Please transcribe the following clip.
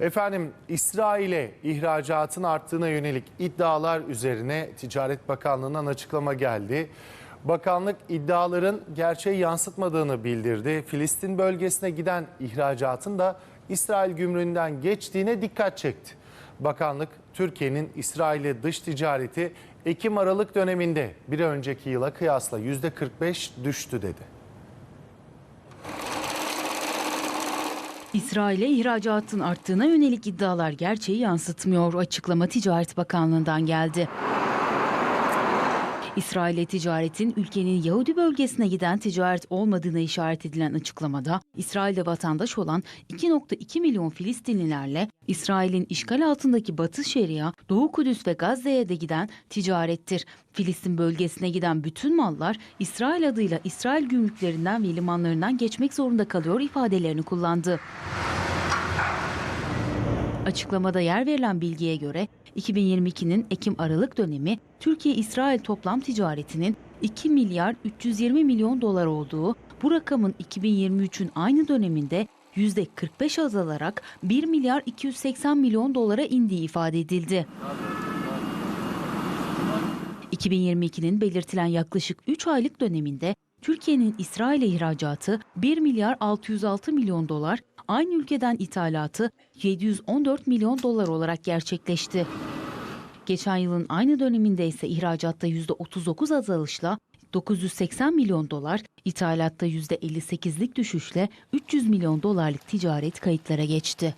Efendim İsrail'e ihracatın arttığına yönelik iddialar üzerine Ticaret Bakanlığı'ndan açıklama geldi. Bakanlık iddiaların gerçeği yansıtmadığını bildirdi. Filistin bölgesine giden ihracatın da İsrail gümrüğünden geçtiğine dikkat çekti. Bakanlık Türkiye'nin İsrail'e dış ticareti Ekim-Aralık döneminde bir önceki yıla kıyasla %45 düştü dedi. İsrail'e ihracatın arttığına yönelik iddialar gerçeği yansıtmıyor. Açıklama Ticaret Bakanlığı'ndan geldi. İsrail'e ticaretin ülkenin Yahudi bölgesine giden ticaret olmadığına işaret edilen açıklamada, İsrail'de vatandaş olan 2.2 milyon Filistinlilerle İsrail'in işgal altındaki Batı Şeria, Doğu Kudüs ve Gazze'ye de giden ticarettir. Filistin bölgesine giden bütün mallar İsrail adıyla İsrail gümrüklerinden ve limanlarından geçmek zorunda kalıyor ifadelerini kullandı. Açıklamada yer verilen bilgiye göre 2022'nin Ekim-Aralık dönemi Türkiye-İsrail toplam ticaretinin 2 milyar 320 milyon dolar olduğu, bu rakamın 2023'ün aynı döneminde %45 azalarak 1 milyar 280 milyon dolara indiği ifade edildi. 2022'nin belirtilen yaklaşık 3 aylık döneminde Türkiye'nin İsrail'e ihracatı 1 milyar 606 milyon dolar, aynı ülkeden ithalatı 714 milyon dolar olarak gerçekleşti. Geçen yılın aynı döneminde ise ihracatta %39 azalışla 980 milyon dolar, ithalatta %58'lik düşüşle 300 milyon dolarlık ticaret kayıtlara geçti.